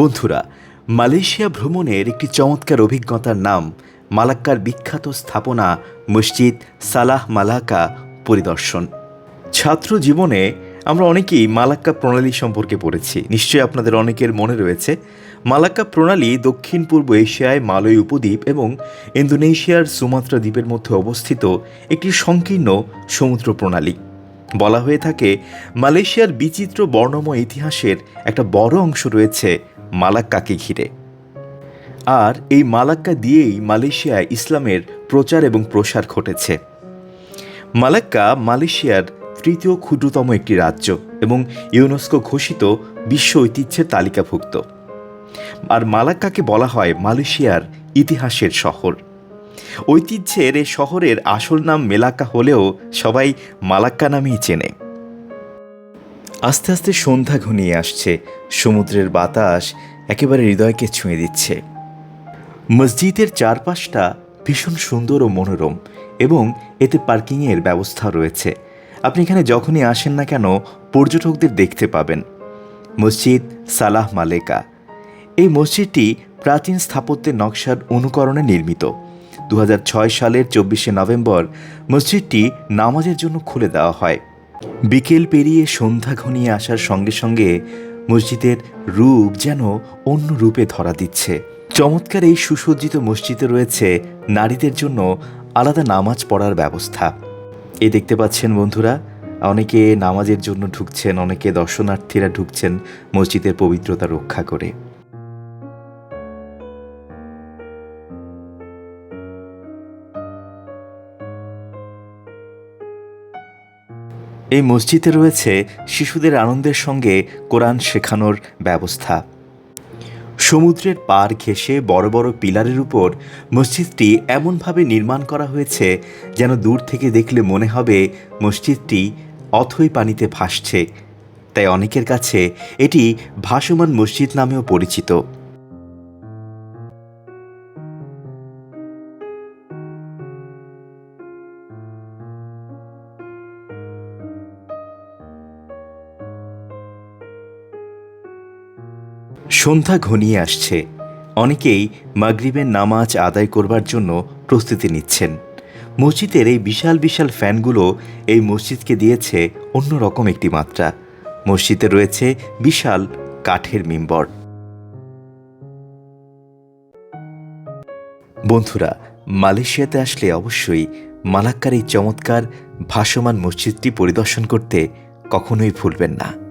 বন্ধুরা, মালয়েশিয়া ভ্রমণের একটি চমৎকার অভিজ্ঞতার নাম মালাক্কার বিখ্যাত স্থাপনা মসজিদ সালাহ মালাকা পরিদর্শন। ছাত্র জীবনে আমরা অনেকেই মালাক্কা প্রণালী সম্পর্কে পড়েছি, নিশ্চয়ই আপনাদের অনেকের মনে রয়েছে। মালাক্কা প্রণালী দক্ষিণ পূর্ব এশিয়ায় মালয় উপদ্বীপ এবং ইন্দোনেশিয়ার সুমাত্রা দ্বীপের মধ্যে অবস্থিত একটি সংকীর্ণ সমুদ্র প্রণালী। বলা হয়ে থাকে, মালয়েশিয়ার বিচিত্র বর্ণময় ইতিহাসের একটা বড় অংশ রয়েছে মালাক্কাকে ঘিরে। আর এই মালাক্কা দিয়েই মালয়েশিয়ায় ইসলামের প্রচার এবং প্রসার ঘটেছে। মালাক্কা মালয়েশিয়ার তৃতীয় ক্ষুদ্রতম একটি রাজ্য এবং ইউনেস্কো ঘোষিত বিশ্ব ঐতিহ্যের তালিকাভুক্ত। আর মালাক্কাকে বলা হয় মালয়েশিয়ার ইতিহাসের শহর। ঐতিহ্যের এ শহরের আসল নাম মেলাক্কা হলেও সবাই মালাক্কা নামেই চেনে। আস্তে আস্তে সন্ধ্যা ঘনিয়ে আসছে। সমুদ্রের বাতাস একেবারে হৃদয়কে ছুঁয়ে দিচ্ছে। মসজিদের চারপাশটা ভীষণ সুন্দর ও মনোরম এবং এতে পার্কিংয়ের ব্যবস্থা রয়েছে। আপনি এখানে যখনই আসেন না কেন, পর্যটকদের দেখতে পাবেন। মসজিদ সালাহ মালেকা। এই মসজিদটি প্রাচীন স্থাপত্যের নকশার অনুকরণে নির্মিত। দু হাজার ছয় সালের চব্বিশে নভেম্বর মসজিদটি নামাজের জন্য খুলে দেওয়া হয়। বিকেল পেরিয়ে সন্ধ্যা ঘনিয়ে আসার সঙ্গে সঙ্গে মসজিদের রূপ যেন অন্য রূপে ধরা দিচ্ছে। চমৎকার এই সুসজ্জিত মসজিদে রয়েছে নারীদের জন্য আলাদা নামাজ পড়ার ব্যবস্থা। এই দেখতে পাচ্ছেন বন্ধুরা, অনেকে নামাজের জন্য ঢুকছেন, অনেকে দর্শনার্থীরা ঢুকছেন মসজিদের পবিত্রতা রক্ষা করে। এই মসজিদে রয়েছে শিশুদের আনন্দের সঙ্গে কোরআন শেখানোর ব্যবস্থা। সমুদ্রের পার ঘেঁষে বড় বড় পিলারের উপর মসজিদটি এমনভাবে নির্মাণ করা হয়েছে যেন দূর থেকে দেখলে মনে হবে মসজিদটি অথই পানিতে ভাসছে। তাই অনেকের কাছে এটি ভাসমান মসজিদ নামেও পরিচিত। সন্ধ্যা ঘনিয়ে আসছে। অনেকেই মাগরিবের নামাজ আদায় করবার জন্য প্রস্তুতি নিচ্ছেন। মসজিদের এই বিশাল বিশাল ফ্যানগুলো এই মসজিদকে দিয়েছে অন্যরকম একটি মাত্রা। মসজিদে রয়েছে বিশাল কাঠের মিম্বর। বন্ধুরা, মালয়েশিয়াতে আসলে অবশ্যই মালাক্কার এই চমৎকার ভাসমান মসজিদটি পরিদর্শন করতে কখনোই ভুলবেন না।